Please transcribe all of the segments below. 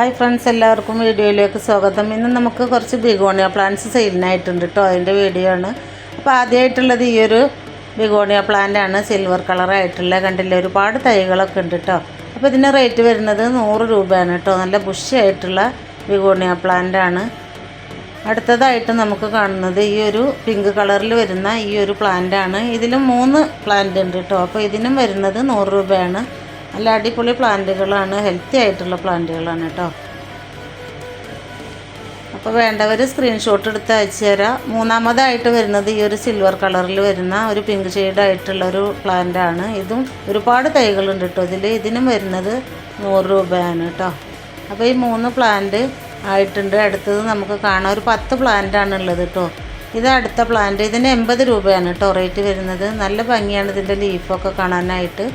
Hi friends എല്ലാവർക്കും വീഡിയോയിലേക്ക് സ്വാഗതം. ഇന്ന് നമുക്ക് കുറച്ച് ബിഗോണിയ പ്ലാന്റ്സ് സെയിലിനായിട്ടുണ്ട് കേട്ടോ അതിന്റെ വീഡിയോ ആണ്. അപ്പോൾ ആദ്യമായിട്ടുള്ളത് ഈ ഒരു ബിഗോണിയ പ്ലാന്റ് ആണ്. സിൽവർ കളറായിട്ടുള്ള കണ്ടില്ല? ഒരുപാട് തൈകളൊക്കെ ഉണ്ട് കേട്ടോ അപ്പോൾ ഇതിന്റെ റേറ്റ് വരുന്നത് നൂറ് രൂപയാണ് കേട്ടോ നല്ല ബുഷിയായിട്ടുള്ള ബിഗോണിയ പ്ലാന്റ് ആണ്. അടുത്തതായിട്ട് നമുക്ക് കാണുന്നത് ഈ ഒരു പിങ്ക് കളറിൽ വരുന്ന ഈ ഒരു പ്ലാന്റ് ആണ്. ഇതിലും മൂന്ന് പ്ലാന്റ് ഉണ്ട് കേട്ടോ അപ്പോൾ ഇതിനും വരുന്നത് നൂറ് രൂപയാണ്. നല്ല അടിപൊളി പ്ലാന്റുകളാണ്. ഹെൽത്തി ആയിട്ടുള്ള പ്ലാന്റുകളാണ് കേട്ടോ. അപ്പോൾ വേണ്ടവർ സ്ക്രീൻഷോട്ട് എടുത്ത് അയച്ചു തരാം. മൂന്നാമതായിട്ട് വരുന്നത് ഈ ഒരു സിൽവർ കളറിൽ വരുന്ന ഒരു പിങ്ക് ഷെയ്ഡായിട്ടുള്ള ഒരു പ്ലാന്റ് ആണ്. ഇതും ഒരുപാട് തൈകളുണ്ട് കേട്ടോ. ഇതിൽ ഇതിനും വരുന്നത് നൂറ് രൂപയാണ് കേട്ടോ. അപ്പോൾ ഈ മൂന്ന് പ്ലാന്റ് ആയിട്ടുണ്ട്. അടുത്തത് നമുക്ക് കാണാം. ഒരു പത്ത് പ്ലാന്റ് ആണ് ഉള്ളത് കേട്ടോ. ഇത് അടുത്ത പ്ലാന്റ് ഇതിന് എൺപത് രൂപയാണ് കേട്ടോ റേറ്റ് വരുന്നത്. നല്ല ഭംഗിയാണ് ഇതിന്റെ ലീഫൊക്കെ കാണാനായിട്ട്.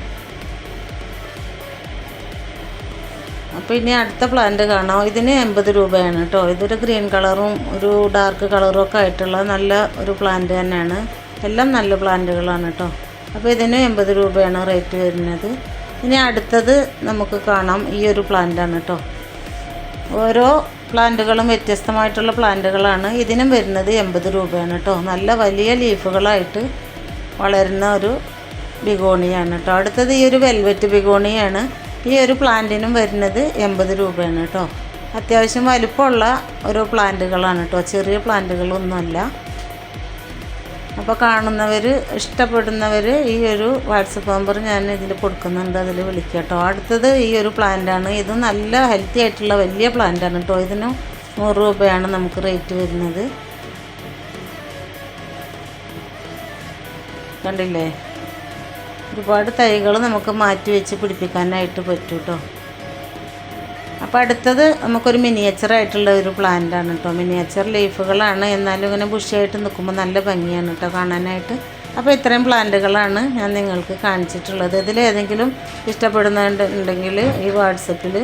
അപ്പോൾ ഇനി അടുത്ത പ്ലാന്റ് കാണാം. ഇതിന് എൺപത് രൂപയാണ് കേട്ടോ ഇതൊരു ഗ്രീൻ കളറും ഒരു ഡാർക്ക് കളറും ഒക്കെ ആയിട്ടുള്ള നല്ല ഒരു പ്ലാന്റ് തന്നെയാണ്. എല്ലാം നല്ല പ്ലാന്റുകളാണ് കേട്ടോ അപ്പോൾ ഇതിന് എൺപത് രൂപയാണ് റേറ്റ് വരുന്നത്. ഇനി അടുത്തത് നമുക്ക് കാണാം. ഈ ഒരു പ്ലാന്റാണ് കേട്ടോ ഓരോ പ്ലാന്റുകളും വ്യത്യസ്തമായിട്ടുള്ള പ്ലാന്റുകളാണ് ഇതിനും വരുന്നത് എൺപത് രൂപയാണ് കേട്ടോ നല്ല വലിയ ലീഫുകളായിട്ട് വളരുന്ന ഒരു ബിഗോണിയാണ് കേട്ടോ അടുത്തത് ഈ ഒരു വെൽവെറ്റ് ബിഗോണിയാണ്. ഈ ഒരു പ്ലാന്റിനും വരുന്നത് എൺപത് രൂപയാണ് കേട്ടോ. അത്യാവശ്യം വലുപ്പമുള്ള ഓരോ പ്ലാന്റുകളാണ് കേട്ടോ. ചെറിയ പ്ലാന്റുകളൊന്നുമല്ല. അപ്പോൾ കാണുന്നവർ ഇഷ്ടപ്പെടുന്നവർ ഈ ഒരു വാട്സപ്പ് നമ്പർ ഞാൻ ഇതിൽ കൊടുക്കുന്നുണ്ട്. അതിൽ വിളിക്കുക കേട്ടോ. അടുത്തത് ഈ ഒരു പ്ലാന്റാണ്. ഇത് നല്ല ഹെൽത്തി ആയിട്ടുള്ള വലിയ പ്ലാന്റാണ് കേട്ടോ. ഇതിന് നൂറ് രൂപയാണ് നമുക്ക് റേറ്റ് വരുന്നത്. കണ്ടില്ലേ? ഒരുപാട് തൈകൾ നമുക്ക് മാറ്റി വെച്ച് പിടിപ്പിക്കാനായിട്ട് പറ്റും കേട്ടോ അപ്പോൾ അടുത്തത് നമുക്കൊരു മിനിയേച്ചർ ആയിട്ടുള്ള ഒരു പ്ലാന്റ് ആണ് കേട്ടോ മിനിയേച്ചർ ലീഫുകളാണ് എന്നാലും ഇങ്ങനെ ബുഷിയായിട്ട് നിൽക്കുമ്പോൾ നല്ല ഭംഗിയാണ് കേട്ടോ കാണാനായിട്ട്. അപ്പോൾ ഇത്രയും പ്ലാന്റുകളാണ് ഞാൻ നിങ്ങൾക്ക് കാണിച്ചിട്ടുള്ളത്. ഇതിൽ ഏതെങ്കിലും ഇഷ്ടപ്പെടുന്നുണ്ടെങ്കിൽ ഈ വാട്സപ്പിൽ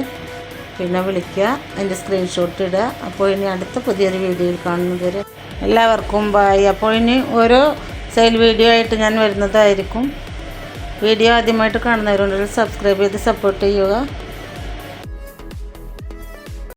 പിന്നെ വിളിക്കുക. അതിന്റെ സ്ക്രീൻഷോട്ട് ഇടുക. അപ്പോൾ ഇനി അടുത്ത പുതിയൊരു വീഡിയോയിൽ കാണുന്നത് എല്ലാവർക്കും ബായ് അപ്പോൾ ഇനി ഓരോ സെയിൽ വീഡിയോ ആയിട്ട് ഞാൻ വരുന്നതായിരിക്കും. വീഡിയോ ആദ്യമായിട്ട് കാണുന്നവരുണ്ടെങ്കിൽ സബ്സ്ക്രൈബ് ചെയ്ത് സപ്പോർട്ട് ചെയ്യുക.